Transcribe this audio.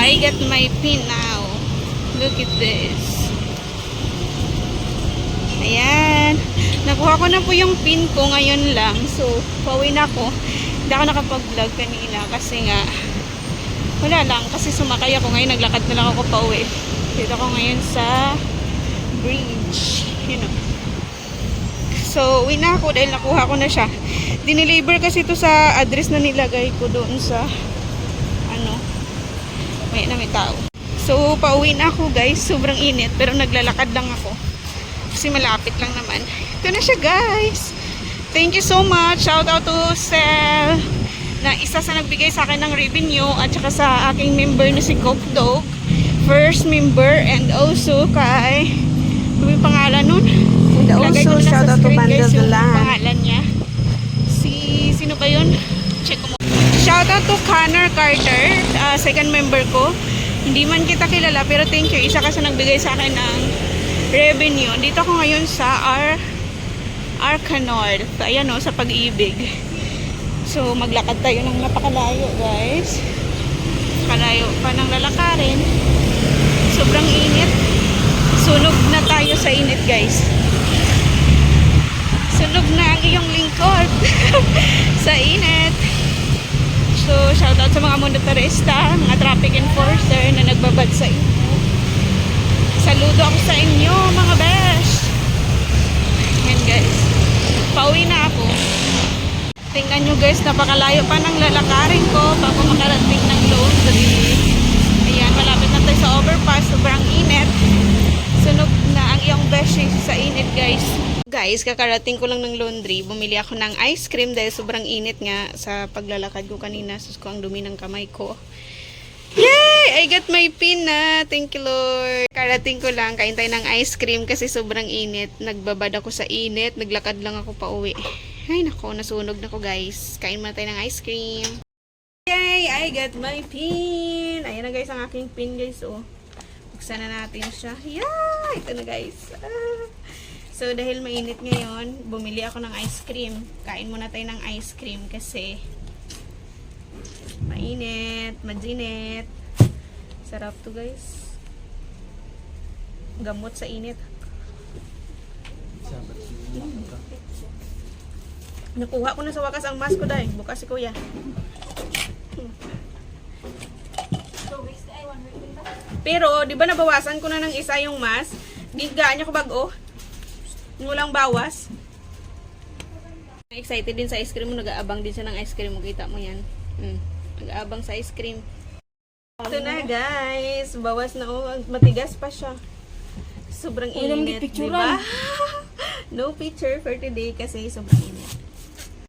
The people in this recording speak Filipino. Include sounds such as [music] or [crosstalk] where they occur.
I got my pin now. Look at this. Ayan. Nakuha ko na po yung pin ko ngayon lang. So, pauwi na ako. Hindi ako nakapag-vlog kanina kasi nga wala lang. Kasi sumakay ako ngayon. Naglakad na lang ako pauwi. Dito ako ngayon sa bridge. You know. So, uwi na ako dahil nakuha ko na siya. Dineliver kasi ito sa address na nilagay ko doon sa ano, may na may tao. So, pauwi na ako guys. Sobrang init. Pero naglalakad lang ako. Kasi malapit lang naman. Ito na siya guys. Thank you so much. Shout out to Sel na isa sa nagbigay sa akin ng revenue at saka sa aking member na si Coke Dog. First member and also kay ano yung pangalan nun? And also, shout out to yung Dulan. pangalan niya. Si, sino ba yun? Check ko mo. Shout out to Connor Carter, ah, second member ko. Hindi man kita kilala, pero thank you. Isa ka sa nagbigay sa akin ng revenue. Dito ako ngayon sa Ar Arca North. Ayan o, sa pag-ibig. So, maglakad tayo ng napakalayo, guys. Kalayo pa ng lalakarin. Sobrang init. Sunog na tayo sa init, guys. Sunog na ang iyong lingkod [laughs] sa init. So, shoutout sa mga monotorista, mga traffic enforcer na nagbabad sa inyo. Saludo ako sa inyo, mga besh. Yan, guys. Pauwi na ako. Tingnan nyo, guys, napakalayo pa ng lalakarin ko bago makarating ng laundry. Ayan, malapit na tayo sa overpass. Sobrang init. Sunog na ang iyong beshi sa init, guys. Guys, kakarating ko lang ng laundry. Bumili ako ng ice cream dahil sobrang init nga sa paglalakad ko kanina. Sus ko ang dumi ng kamay ko. Yay! I got my pin na. Thank you, Lord. Karating ko lang. Kain tayo ng ice cream kasi sobrang init. Nagbabad ako sa init. Naglakad lang ako pa uwi. Ay, nako. Nasunog na ko, guys. Kain muna tayo ng ice cream. Yay! I got my pin. Ayan na, guys, ang aking pin, guys. Oh. Buksan na natin siya. Yeah! Ito na, guys. Ah. So, dahil mainit ngayon, bumili ako ng ice cream. Kain muna tayo ng ice cream kasi mainit, madinit. Sarap to guys. Gamot sa init. Nakuha ko na sa wakas ang mask ko dahil. Bukas si kuya. Pero, di ba nabawasan ko na ng isa yung mask? Di gaan niya ko bago. Yung walang bawas. Excited din sa ice cream mo. Nag-aabang din siya ng ice cream mo. Kita mo yan. Mm. Nag-aabang sa ice cream. Ito na guys. Bawas na oh. Matigas pa siya. Sobrang init. Diba? [laughs] no picture for today kasi sobrang init.